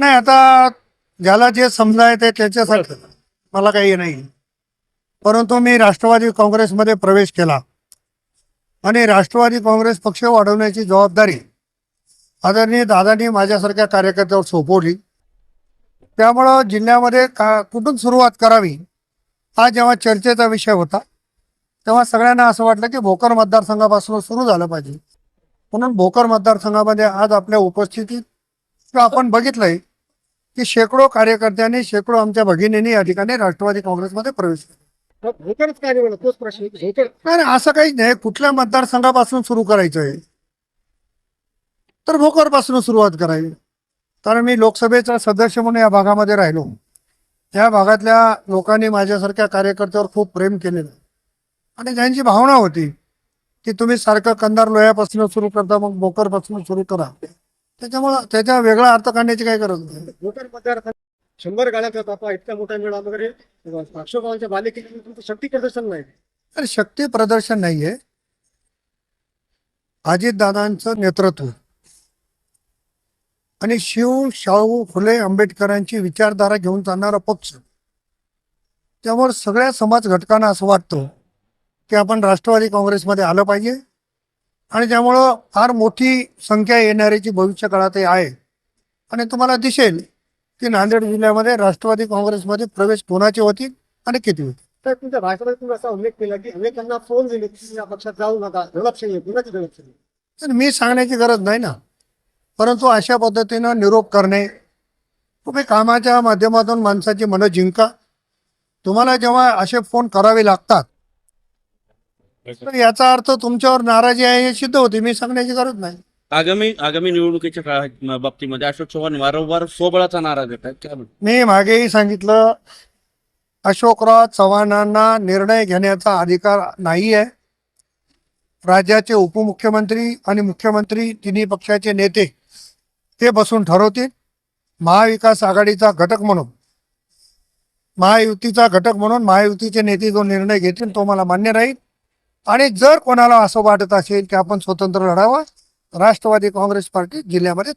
नाही आता ज्याला जे समजाय ते त्याच्यासाठी मला काही नाही. परंतु मी राष्ट्रवादी काँग्रेसमध्ये प्रवेश केला. आणि राष्ट्रवादी काँग्रेस पक्ष वाढवण्याची जबाबदारी आदरणीय दादांनी माझ्यासारख्या कार्यकर्त्यावर सोपवली. त्यामुळं जिल्ह्यामध्ये का कुठून सुरुवात करावी हा जेव्हा चर्चेचा विषय होता तेव्हा सगळ्यांना असं वाटलं की भोकर मतदारसंघापासून सुरू झालं पाहिजे. म्हणून भोकर मतदारसंघामध्ये आज आपल्या उपस्थितीत आपण बघितलंय की शेकडो कार्यकर्त्यांनी शेकडो आमच्या भगिनींनी या ठिकाणी राष्ट्रवादी काँग्रेसमध्ये प्रवेश केला. तोच प्रश्न नाही नाही, असं काही नाही. कुठल्या मतदारसंघापासून सुरू करायचं आहे तर भोकरपासून सुरुवात करावी. कारण मी लोकसभेचा सदस्य म्हणून या भागामध्ये राहिलो. या भागातल्या लोकांनी माझ्यासारख्या कार्यकर्त्यावर खूप प्रेम केलेलं. आहे. आणि त्यांची भावना होती की तुम्ही सारखं कंदार लोह्यापासून सुरू करता मग भोकरपासून सुरू करा. त्याच्यामुळं त्याच्या वेगळा अर्थ काढण्याची काही गरज नाही. शंभर गाड्याचा तापा इतका मोठा मेळा वगैरे बालेकिल्ल्यात तुमचं शक्ती प्रदर्शन नाही. तर शक्ती प्रदर्शन नाहीये. अजितदादांचं नेतृत्व आणि शिव शाहू फुले आंबेडकरांची विचारधारा घेऊन चालणारा पक्ष. त्यामुळे सगळ्या समाज घटकांना असं वाटतं की आपण राष्ट्रवादी काँग्रेसमध्ये आलं पाहिजे. आणि त्यामुळं फार मोठी संख्या येणाऱ्याची भविष्य काळातही आहे. आणि तुम्हाला दिसेल की नांदेड जिल्ह्यामध्ये राष्ट्रवादी काँग्रेसमध्ये प्रवेश कोणाचे होतील आणि किती होतील? तर तुमच्या भाषणात तुम्ही असा उल्लेख केला की अनेकांना फोन दिले की या पक्षात जाऊ नका कुणाची? तर मी सांगण्याची गरज नाही ना. परंतु अशा पद्धतीनं निरोप करणे तुम्ही कामाच्या माध्यमातून माणसाची मनं जिंका. तुम्हाला जेव्हा असे फोन करावे लागतात तर याचा अर्थ तुमच्यावर नाराजी आहे हे सिद्ध होते. मी सांगण्याची गरज नाही. आगामी आगामी निवडणुकीच्या काळात बाबतीमध्ये अशोक चव्हाण वारंवार स्वबळाचा नारा देत आहेत. काय म्हणता? मी मागेही सांगितलं अशोकराव चव्हाणांना निर्णय घेण्याचा अधिकार नाही आहे राज्याचे उपमुख्यमंत्री आणि मुख्यमंत्री तिन्ही पक्षाचे नेते ते बसून ठरवतील. महाविकास आघाडीचा घटक म्हणून महायुतीचा घटक म्हणून महायुतीचे नेते जो निर्णय घेतील तो मला मान्य राहील. आणि जर कोणाला असं वाटत असेल की आपण स्वतंत्र लढावं राष्ट्रवादी काँग्रेस पार्टी जिल्ह्यामध्ये